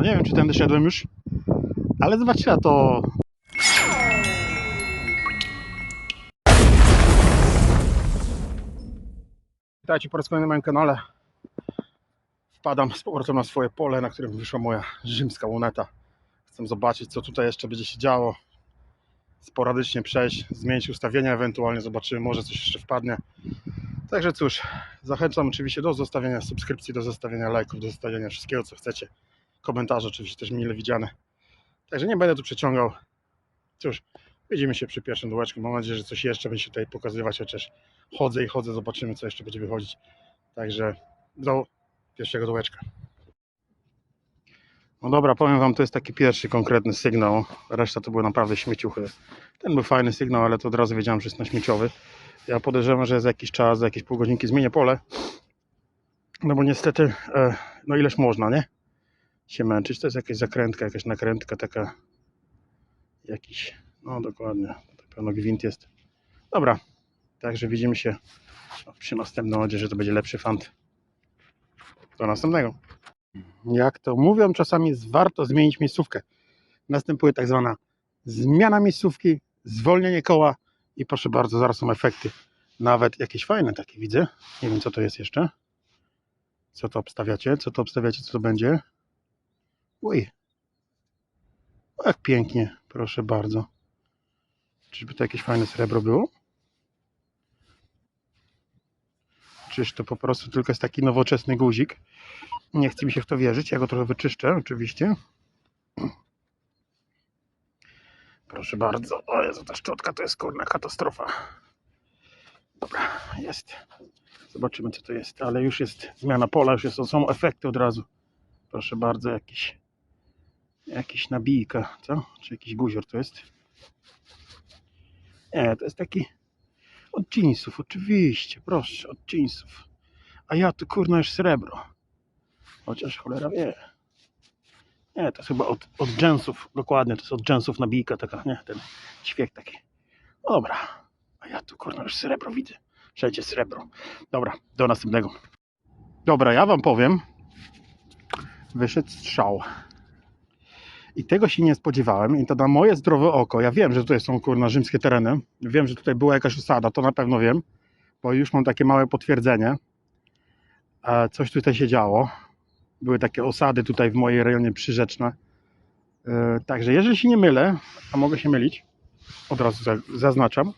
No nie wiem, czy tędy szedłem już, ale zobaczyła to. Witajcie po raz kolejny na moim kanale. Wpadam z powrotem na swoje pole, na którym wyszła moja rzymska luneta. Chcę zobaczyć, co tutaj jeszcze będzie się działo. Sporadycznie przejść, zmienić ustawienia, ewentualnie zobaczymy, może coś jeszcze wpadnie. Także cóż, zachęcam oczywiście do zostawienia subskrypcji, do zostawienia lajków, do zostawienia wszystkiego, co chcecie. Komentarze oczywiście też mile widziane. Także nie będę tu przeciągał. Cóż, widzimy się przy pierwszym dołeczku. Mam nadzieję, że coś jeszcze będzie się tutaj pokazywać, chociaż chodzę i chodzę, zobaczymy, co jeszcze będzie wychodzić. Także do pierwszego dołeczka. No dobra, powiem Wam, to jest taki pierwszy konkretny sygnał. Reszta to były naprawdę śmieciuchy. Ten był fajny sygnał, ale to od razu wiedziałem, że jest na śmieciowy. Ja podejrzewam, że za jakiś czas, za jakieś pół godzinki zmienię pole. No bo niestety, e, no ileż można, nie? Się męczyć. To jest jakaś zakrętka, jakaś nakrętka taka. Jakiś, no dokładnie. To pewno gwint jest. Dobra, także widzimy się przy następnym. Nadzieję, że to będzie lepszy fant. Do następnego. Jak to mówią, czasami warto zmienić miejscówkę. Następuje tak zwana zmiana miejscówki, zwolnienie koła i proszę bardzo, zaraz są efekty. Nawet jakieś fajne takie widzę. Nie wiem co to jest jeszcze. Co to obstawiacie? Co to obstawiacie? Co to będzie? Uj. Jak pięknie, proszę bardzo. Czyżby to jakieś fajne srebro było? Czyż to po prostu tylko jest taki nowoczesny guzik? Nie chce mi się w to wierzyć. Ja go trochę wyczyszczę, oczywiście. Proszę bardzo. O Jezu, ta szczotka to jest kurna katastrofa. Dobra, jest. Zobaczymy co to jest. Ale już jest zmiana pola, już jest, są efekty od razu. Proszę bardzo, jakiś jakiś nabijka, co? Czy jakiś guzior to jest? Nie, to jest taki od jeansów, oczywiście, proszę, od jeansów. A ja tu kurna już srebro. Chociaż cholera wie. Nie, to jest chyba od, od jeansów, dokładnie, to jest od jeansów nabijka taka, nie, ten ćwiek taki. Dobra, a ja tu kurna już srebro widzę. Wszędzie srebro. Dobra, do następnego. Dobra, ja wam powiem, wyszedł strzał. I tego się nie spodziewałem i to na moje zdrowe oko, ja wiem, że tutaj są kurna rzymskie tereny, wiem, że tutaj była jakaś osada, to na pewno wiem, bo już mam takie małe potwierdzenie. E, Coś tutaj się działo. Były takie osady tutaj w mojej rejonie przyrzeczne. E, Także jeżeli się nie mylę, a mogę się mylić, od razu za- zaznaczam,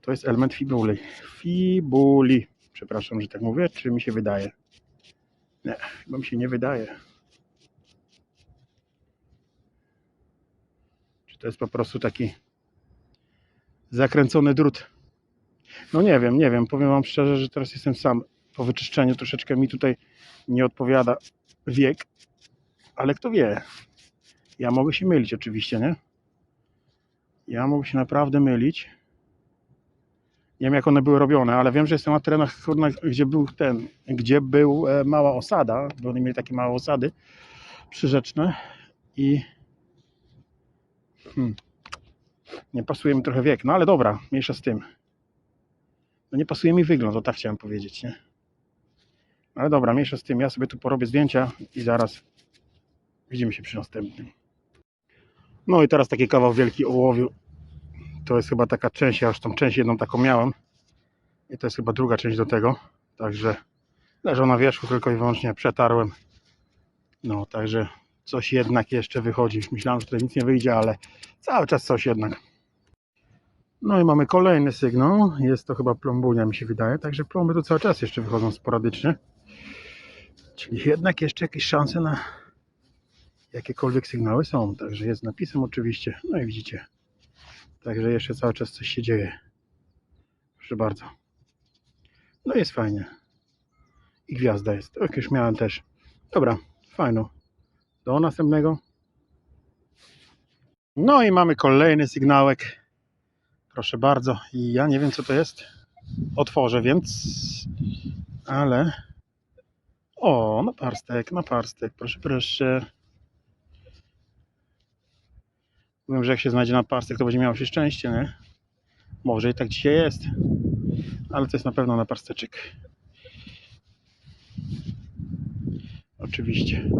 to jest element fibuli. Fibuli. Przepraszam, że tak mówię, czy mi się wydaje? Nie, chyba mi się nie wydaje. To jest po prostu taki zakręcony drut? No nie wiem, nie wiem. Powiem Wam szczerze, że teraz jestem sam. Po wyczyszczeniu troszeczkę mi tutaj nie odpowiada wiek, ale kto wie. Ja mogę się mylić oczywiście, nie? Ja mogę się naprawdę mylić. Nie wiem jak one były robione, ale wiem, że jestem na terenach, gdzie był ten, gdzie był e, mała osada, bo oni mieli takie małe osady przyrzeczne i Hmm. Nie pasuje mi trochę wiek, no ale dobra, mniejsza z tym. No nie pasuje mi wygląd, o tak chciałem powiedzieć, nie? Ale dobra, mniejsza z tym, ja sobie tu porobię zdjęcia i zaraz widzimy się przy następnym. No i teraz taki kawał wielki ołowiu. To jest chyba taka część, ja już tą część jedną taką miałem. I to jest chyba druga część do tego. Także leżą na wierzchu, tylko i wyłącznie przetarłem. No, także coś jednak jeszcze wychodzi. Myślałem, że tutaj nic nie wyjdzie, ale cały czas coś jednak. No i mamy kolejny sygnał. Jest to chyba plombunia, mi się wydaje. Także plomby tu cały czas jeszcze wychodzą sporadycznie. Czyli jednak jeszcze jakieś szanse na jakiekolwiek sygnały są. Także jest napisem oczywiście. No i widzicie. Także jeszcze cały czas coś się dzieje. Proszę bardzo. No jest fajnie. I gwiazda jest. Tak już miałem też. Dobra, fajno. Do następnego. No i mamy kolejny sygnałek. Proszę bardzo. I ja nie wiem co to jest. Otworzę więc. Ale. O, naparstek, naparstek. Proszę, proszę. Mówią, że jak się znajdzie naparstek, to będzie miało się szczęście, nie? Może i tak dzisiaj jest. Ale to jest na pewno naparsteczek. Oczywiście.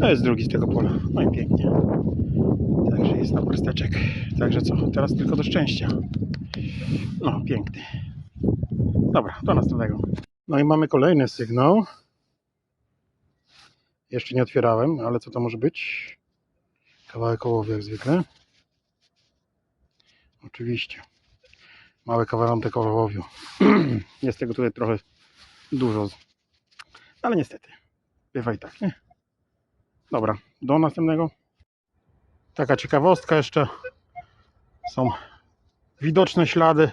To jest drugi z tego pola. No i pięknie. Także jest na prsteczek. Także co? Teraz tylko do szczęścia. No, piękny. Dobra, do następnego. No i mamy kolejny sygnał. Jeszcze nie otwierałem, ale co to może być? Kawałek ołowiu jak zwykle. Oczywiście. Mały kawałek ołowiu. Jest tego tutaj trochę dużo. Ale niestety. Bywa i tak, nie? Dobra, do następnego. Taka ciekawostka jeszcze. Są widoczne ślady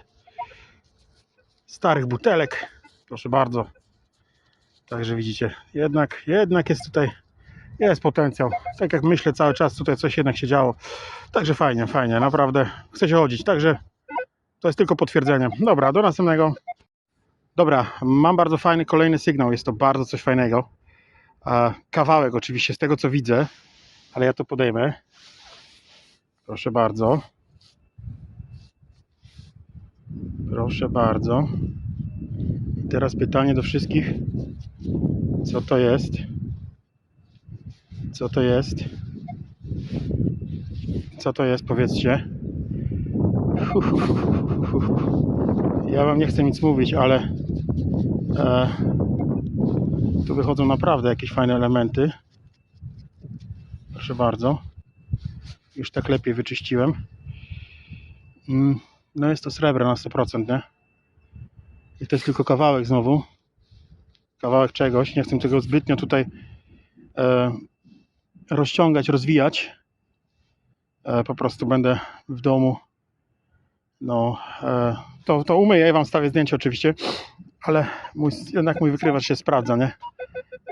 starych butelek. Proszę bardzo. Także widzicie, jednak, jednak jest tutaj, jest potencjał. Tak jak myślę cały czas, tutaj coś jednak się działo. Także fajnie, fajnie, naprawdę chce się chodzić. Także to jest tylko potwierdzenie. Dobra, do następnego. Dobra, mam bardzo fajny kolejny sygnał. Jest to bardzo coś fajnego. A, Kawałek oczywiście z tego co widzę, ale ja to podejmę. Proszę bardzo. Proszę bardzo. I teraz pytanie do wszystkich. Co to jest? Co to jest? Co to jest? Powiedzcie. Ja wam nie chcę nic mówić, ale e, tu wychodzą naprawdę jakieś fajne elementy. Proszę bardzo. Już tak lepiej wyczyściłem. Mm, No jest to srebro na 100%, nie? I to jest tylko kawałek znowu. Kawałek czegoś. Nie chcę tego zbytnio tutaj e, rozciągać, rozwijać. E, po prostu będę w domu. No, e, to, to umyję i wam stawię zdjęcie oczywiście. Ale mój, jednak mój wykrywacz się sprawdza, nie?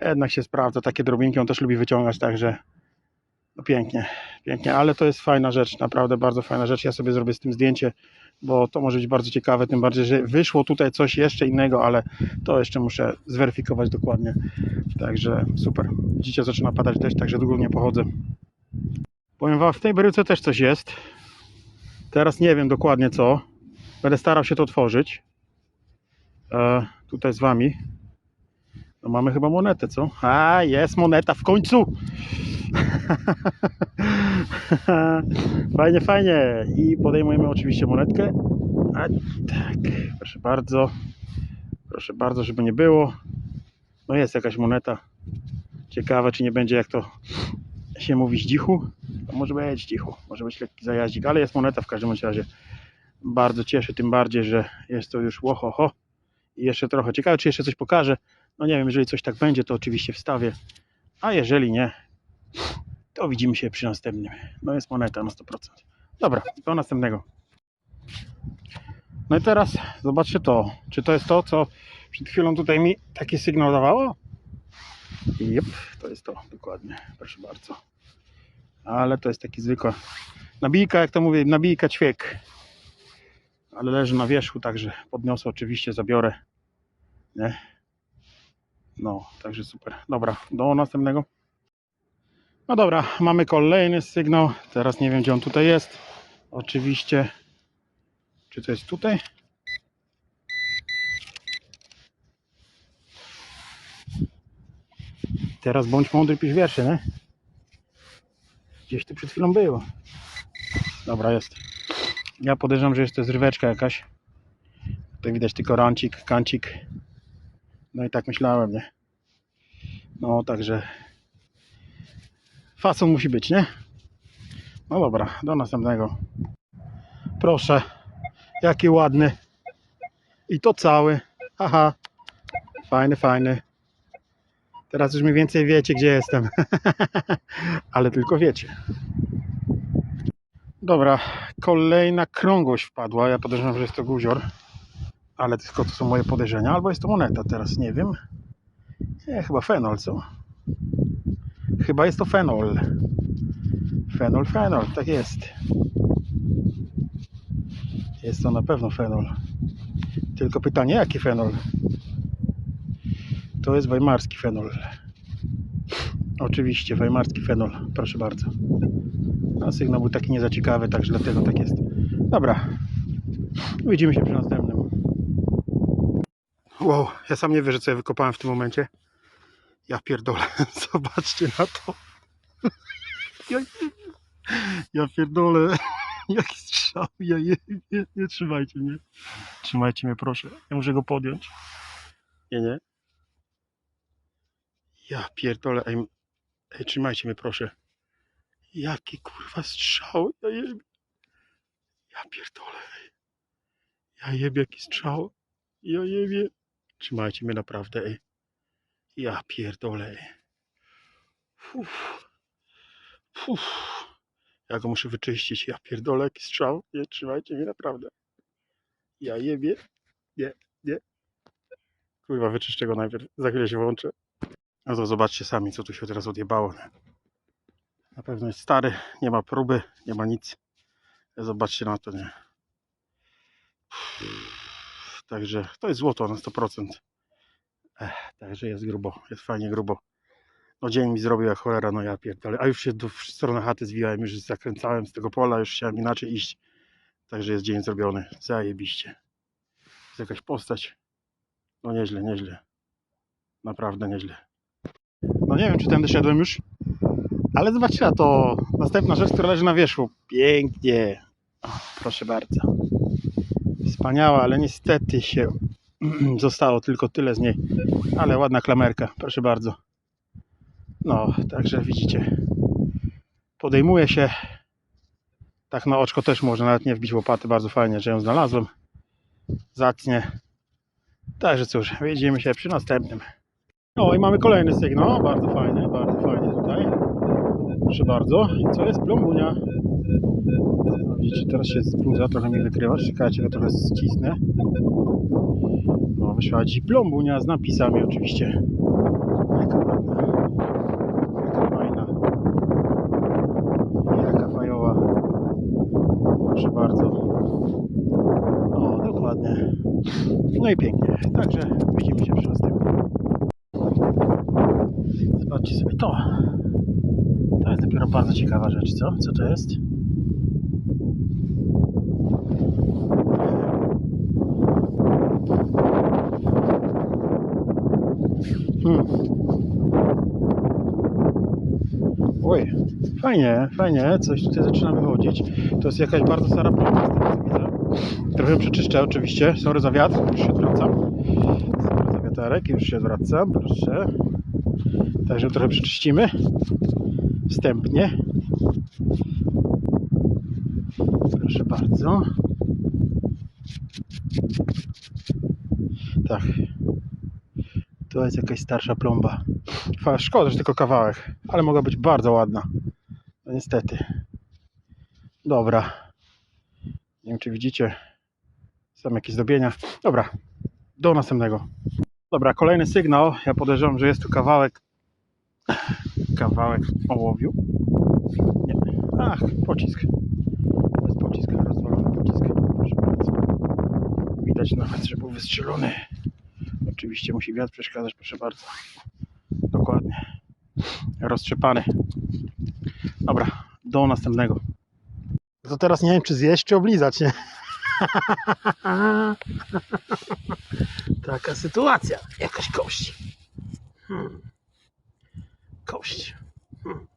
Jednak się sprawdza. Takie drobinki on też lubi wyciągać, także no pięknie, pięknie. Ale to jest fajna rzecz, naprawdę bardzo fajna rzecz. Ja sobie zrobię z tym zdjęcie, bo to może być bardzo ciekawe, tym bardziej, że wyszło tutaj coś jeszcze innego, ale to jeszcze muszę zweryfikować dokładnie. Także super. Widzicie, zaczyna padać deszcz, także długo nie pochodzę. Powiem wam, w tej bryłce też coś jest. Teraz nie wiem dokładnie co. Będę starał się to otworzyć. E, tutaj z wami. No mamy chyba monetę, co? A, jest moneta w końcu! fajnie, fajnie. I podejmujemy oczywiście monetkę. A tak, proszę bardzo. Proszę bardzo, żeby nie było. No jest jakaś moneta. Ciekawe, czy nie będzie jak to się mówi zdzichu. To może być zdzichu, może być lekki zajaździk, ale jest moneta w każdym razie. Bardzo cieszy, tym bardziej, że jest to już łohoho. I jeszcze trochę. Ciekawe, czy jeszcze coś pokażę. No nie wiem, jeżeli coś tak będzie, to oczywiście wstawię. A jeżeli nie, to widzimy się przy następnym. No jest moneta na 100%. Dobra, do następnego. No i teraz zobaczcie to. Czy to jest to, co przed chwilą tutaj mi taki sygnał dawało? Jep, to jest to, dokładnie. Proszę bardzo. Ale to jest taki zwykła nabijka, jak to mówię, nabijka ćwiek. Ale leży na wierzchu, także podniosę oczywiście, zabiorę. Nie? No, także super. Dobra, do następnego. No dobra, mamy kolejny sygnał. Teraz nie wiem, gdzie on tutaj jest. Oczywiście. Czy to jest tutaj? Teraz bądź mądry, pisz wiersze, nie? Gdzieś tu przed chwilą było. Dobra, jest. Ja podejrzewam, że jest to zryweczka jakaś. Tutaj widać tylko rancik, kancik. No i tak myślałem, nie? No, także fason musi być, nie? No dobra, do następnego. Proszę, jaki ładny. I to cały. Haha, fajny, fajny. Teraz już mniej więcej wiecie, gdzie jestem. Ale tylko wiecie. Dobra, kolejna krągłość wpadła. Ja podejrzewam, że jest to guzior. Ale tylko to są moje podejrzenia. Albo jest to moneta, teraz nie wiem. Nie, chyba fenol, co? Chyba jest to fenol. Fenol, fenol, tak jest. Jest to na pewno fenol. Tylko pytanie, jaki fenol? To jest weimarski fenol. Oczywiście, weimarski fenol. Proszę bardzo. A sygnał był taki niezaciekawy, także dlatego tak jest. Dobra. Widzimy się przy następnym. Wow, ja sam nie wierzę, co ja wykopałem w tym momencie. Ja pierdolę. Zobaczcie na to. Ja, pierdolę. Jaki strzał. Ja je, nie, nie trzymajcie mnie. Trzymajcie mnie proszę. Ja muszę go podjąć. Nie, nie. Ja pierdolę. Ej, ej trzymajcie mnie proszę. Jaki kurwa strzał. Ja jebie. Ja pierdolę. Ej. Ja jebie jaki strzał. Ja jebie. Trzymajcie mnie naprawdę. Ja pierdolę. Uff. Uff. Ja go muszę wyczyścić. Ja pierdolę jaki strzał. Nie trzymajcie mnie naprawdę. Ja jebie. Nie, nie. Kurwa, wyczyszczę go najpierw. Za chwilę się włączę. No to zobaczcie sami, co tu się teraz odjebało. Na pewno jest stary, nie ma próby, nie ma nic. Zobaczcie na to, nie? Także to jest złoto na 100%. Ech, także jest grubo, jest fajnie grubo. No dzień mi zrobił jak cholera, no ja pierdolę. A już się do, w stronę chaty zwijałem, już zakręcałem z tego pola, już chciałem inaczej iść. Także jest dzień zrobiony. Zajebiście. Jest jakaś postać. No nieźle, nieźle. Naprawdę nieźle. No nie wiem, czy tędy szedłem już. Ale zobaczcie na to. Następna rzecz, która leży na wierzchu. Pięknie. O, proszę bardzo. Wspaniała, ale niestety się zostało tylko tyle z niej. Ale ładna klamerka, proszę bardzo. No, także widzicie. Podejmuje się. Tak na oczko też można nawet nie wbić łopaty. Bardzo fajnie, że ją znalazłem. Zacnie. Także cóż, widzimy się przy następnym. O, i mamy kolejny sygnał. Bardzo fajnie, bardzo fajnie tutaj. Proszę bardzo. Co jest? Plombunia. Widzicie, teraz się zbrudza, trochę mi wykrywa. Czekajcie, go trochę ścisnę. No, wyszła dziś plombunia z napisami oczywiście. Jaka ładna. Jaka fajna. Jaka fajowa. Proszę bardzo. O, dokładnie. No i pięknie. Także widzimy się przy następnym. Zobaczcie sobie to. To jest dopiero bardzo ciekawa rzecz, co? Co to jest? Hmm. Oj, fajnie, fajnie, coś tutaj zaczyna wychodzić. To jest jakaś bardzo stara plomba, z widzę. Trochę przeczyszczę oczywiście. Sorry za wiatr, już się odwracam. Sorry za wiaterek, już się odwracam, proszę. Także trochę przeczyścimy. Wstępnie. Proszę bardzo. Tak. To jest jakaś starsza plomba. Szkoda, że tylko kawałek, ale mogła być bardzo ładna. No niestety. Dobra. Nie wiem, czy widzicie. Są jakieś zdobienia. Dobra. Do następnego. Dobra, kolejny sygnał. Ja podejrzewam, że jest tu kawałek. Kawałek ołowiu. Nie. Ach, pocisk. To jest pocisk, rozwalony pocisk. Proszę bardzo. Widać nawet, że był wystrzelony. Oczywiście musi wiatr przeszkadzać, proszę bardzo. Dokładnie. Roztrzepany. Dobra, do następnego. To teraz nie wiem, czy zjeść, czy oblizać, nie? Taka sytuacja. Jakaś kość. Hmm. Kość. Hmm.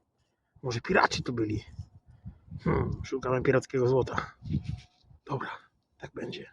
Może piraci tu byli. Hmm. Szukamy pirackiego złota. Dobra, tak będzie.